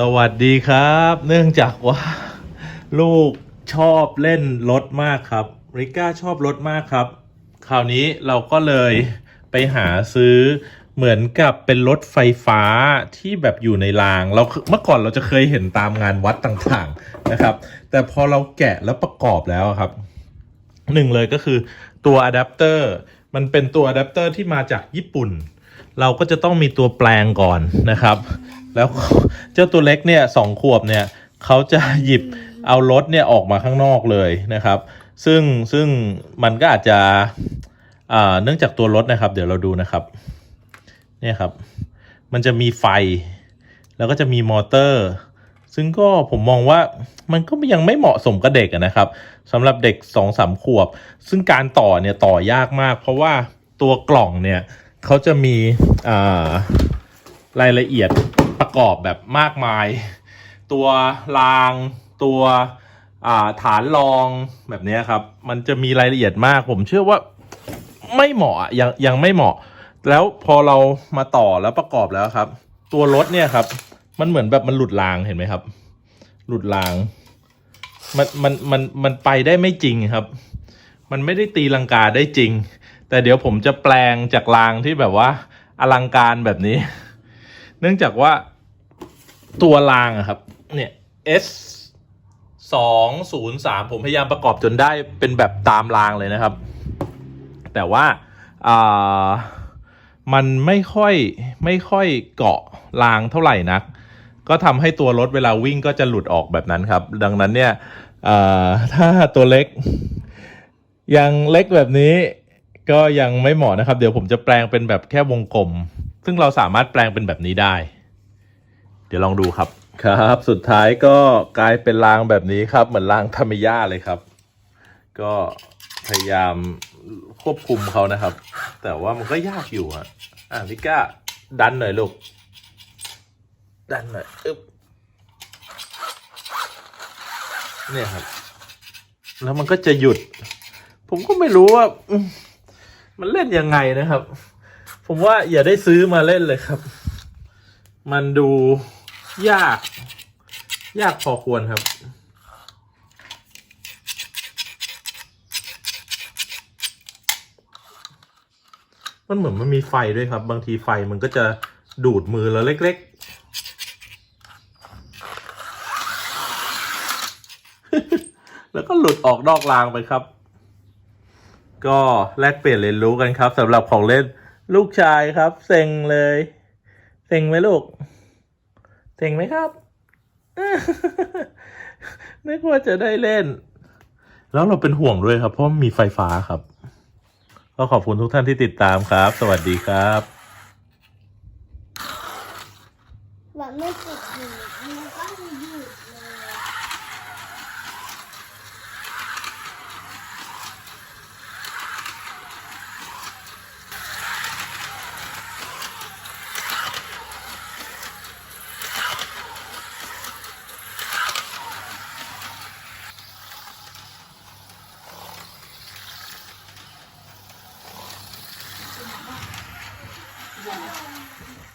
สวัสดีครับ เนื่องจากว่า ลูกชอบเล่นรถมากครับ ริก้าชอบรถมากครับ คราวนี้เราก็เลยไปหาซื้อเหมือนกับเป็นรถไฟฟ้าที่แบบอยู่ในราง เราเมื่อก่อนเราจะเคยเห็นตามงานวัดต่างๆนะครับ แต่พอเราแกะแล้วประกอบแล้วครับ หนึ่งเลยก็คือตัวอะแดปเตอร์มันเป็นตัวอะแดปเตอร์ที่มาจากญี่ปุ่น เราก็จะต้องมีตัวแปลงก่อนนะครับ แล้วเจ้าตัวเล็กเนี่ยสองขวบเนี่ยเขาจะหยิบเอารถเนี่ยออกมาข้างนอกเลยนะครับ ซึ่งซึ่งมันก็อาจจะอ่าเนื่องจากตัวรถนะครับ เดี๋ยวเราดูนะครับเนี่ยครับ มันจะมีไฟ แล้วก็จะมีมอเตอร์ ซึ่งก็ผมมองว่ามันก็ยังไม่เหมาะสมกับเด็กนะครับสำหรับเด็ก2อสามขวบ ซึ่งการต่อเนี่ยต่อยากมาก เพราะว่าตัวกล่องเนี่ยเขาจะมีรายละเอียดประกอบแบบมากมาย ตัวราง ตัวาฐานรองแบบนี้ครับ มันจะมีรายละเอียดมาก ผมเชื่อว่าไม่เหมาะยังยังไม่เหมาะ แล้วพอเรามาต่อแล้วประกอบแล้วครับ ตัวรถเนี่ยครับ มันเหมือนแบบมันหลุดรางเห็นไหมครับ หลุดราง มันมันมันมันไปได้ไม่จริงครับ มันไม่ได้ตีลังกาได้จริง แต่เดี๋ยวผมจะแปลงจากรางที่แบบว่า อลังการแบบนี้ เนื่องจากว่าตัวรางอะครับ เนี่ย S สองศูนย์สามผมพยายามประกอบจนได้เป็นแบบตามรางเลยนะครับ แต่ว่าอ่ามันไม่ค่อยไม่ค่อยเกาะรางเท่าไหร่นัก ก็ทำให้ตัวรถเวลาวิ่งก็จะหลุดออกแบบนั้นครับ ดังนั้นเนี่ยถ้าตัวเล็ก ยังเล็กแบบนี้ก็ยังไม่เหมาะนะครับ เดี๋ยวผมจะแปลงเป็นแบบแค่วงกลม ซึ่งเราสามารถแปลงเป็นแบบนี้ได้ เดี๋ยวลองดูครับครับ สุดท้ายก็กลายเป็นรางแบบนี้ครับ เหมือนรางธรรมย่าเลยครับ ก็พยายามควบคุมเขานะครับ แต่ว่ามันก็ยากอยู่อะอะพี่ก้าดันหน่อยลูก ดันหน่อยอึ๊บเนี่ยครับ แล้วมันก็จะหยุด ผมก็ไม่รู้ว่า มันเล่นยังไงนะครับ ผมว่าอย่าได้ซื้อมาเล่นเลยครับ มันดูยาก ยากพอควรครับมันเหมือนมันมีไฟด้วยครับ บางทีไฟมันก็จะดูดมือเราเล็ก แล้วก็หลุดออกนอกรางไปครับ ก็แลกเปลี่ยนเรียนรู้กันครับสำหรับของเล่นลูกชายครับ เซ็งเลย เซ็งไหมลูก เซ็งไหมครับนึกว่าจะได้เล่น แล้วเราเป็นห่วงด้วยครับ เพราะมีไฟฟ้าครับ ก็ขอบคุณทุกท่านที่ติดตามครับ สวัสดีครับแบบไม่ติดหนูมันก็จะยืด Vamos.